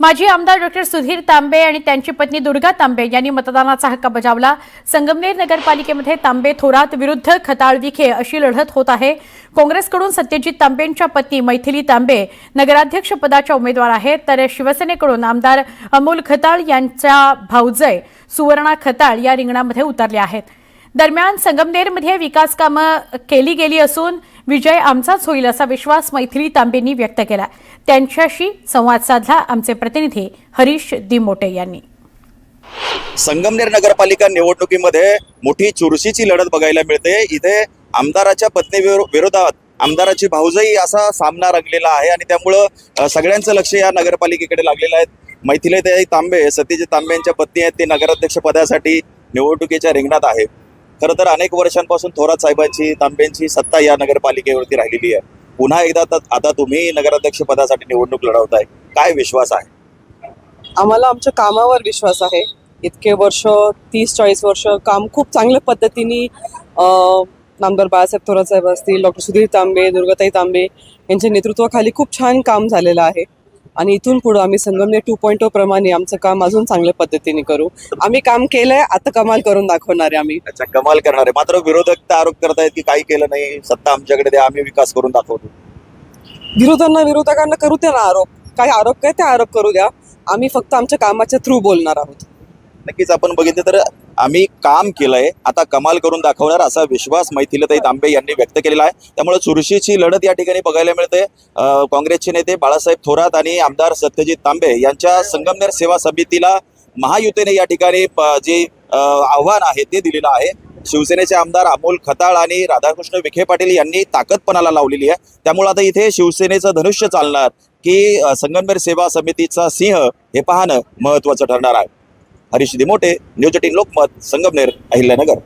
माजी आमदार डॉक्टर सुधीर तांबे आणि त्यांची पत्नी दुर्गा तांबे यांनी मतदानाचा हक्क बजावला. संगमनेर नगरपालिकेमध्ये तांबे थोरात विरुद्ध खताळ विखे अशी लढत होत आहे. काँग्रेसकडून सत्यजित तांबेंच्या पत्नी मैथिली तांबे नगराध्यक्ष पदाच्या उमेदवार आहेत. तर शिवसेनेकडून आमदार अमोल खताळ यांच्या भाऊजय सुवर्णा खताळ या रिंगणामध्ये उतरल्या आहेत. दरम्यान संगमनेरमध्ये विकास कामं केली गेली असून विजय आमचाच होईल असा विश्वास मैथिली तांबेंनी व्यक्त केला. त्यांच्याशी संवाद साधला आमचे प्रतिनिधी हरीश दिमोटे यांनी. संगमनेर नगरपालिका निवडणुकीमध्ये मोठी चुरशीची लढत बघायला मिळते. इथे आमदाराच्या पत्नी विरो- विरोधात आमदाराची भाऊजाई असा सामना रंगलेला आहे आणि त्यामुळं सगळ्यांचं लक्ष या नगरपालिकेकडे लागलेलं आहे. मैथिलीताई तांबे सतीजी तांबे यांच्या पत्नी आहेत ते नगराध्यक्ष पदासाठी निवडणुकीच्या रिंगणात आहे. खरं तर अनेक वर्षांपासून थोरात साहेबांची तांबेंची सत्ता या नगरपालिकेवरती राहिलेली आहे. पुन्हा एकदा आता आता तुम्ही नगराध्यक्ष पदासाठी निवडणूक लढवताय. काय विश्वास आहे? आम्हाला आमच्या कामावर विश्वास आहे. इतके वर्ष तीस चाळीस वर्ष काम खूप चांगल्या पद्धतीने नामदार बाळासाहेब थोरातसाहेब असतील डॉक्टर सुधीर तांबे दुर्गाताई तांबे यांच्या नेतृत्वाखाली खूप छान काम झालेलं आहे. आणि इथून पुढं आम्ही संगमनेर टू पॉईंट प्रमाणे आमचं काम अजून चांगल्या पद्धतीने करू. आम्ही काम केलंय आता कमाल करून दाखवणार आहे आम्ही. अच्छा कमाल करणार आहे. मात्र विरोधक आरोप करतायत की काही केलं नाही सत्ता आमच्याकडे द्या आम्ही विकास करून दाखवतो. विरोधांना विरोधकांना करू द्या ना आरोप. काही आरोप काय ते आरोप करू द्या. आम्ही फक्त आमच्या कामाच्या थ्रू बोलणार आहोत. नक्कीच आपण बघितलं तर आम्ही काम केलंय आता कमाल करून दाखवणार असा विश्वास मैथिलीताई तांबे यांनी व्यक्त केलेला आहे. त्यामुळे चुरशीची लढत या ठिकाणी बघायला मिळते. काँग्रेसचे नेते बाळासाहेब थोरात आणि आमदार सत्यजित तांबे यांच्या संगमनेर सेवा समितीला महायुतीने या ठिकाणी जे आव्हान आहे ते दिलेलं आहे. शिवसेनेचे आमदार अमोल खताळ आणि राधाकृष्ण विखे पाटील यांनी ताकदपणाला लावलेली आहे. त्यामुळे आता इथे शिवसेनेचं धनुष्य चालणार की संगमनेर सेवा समितीचा सिंह हे पाहणं महत्वाचं ठरणार आहे. Harish Dimote news eighteen Lokmat Sangamner Ahilyanagar.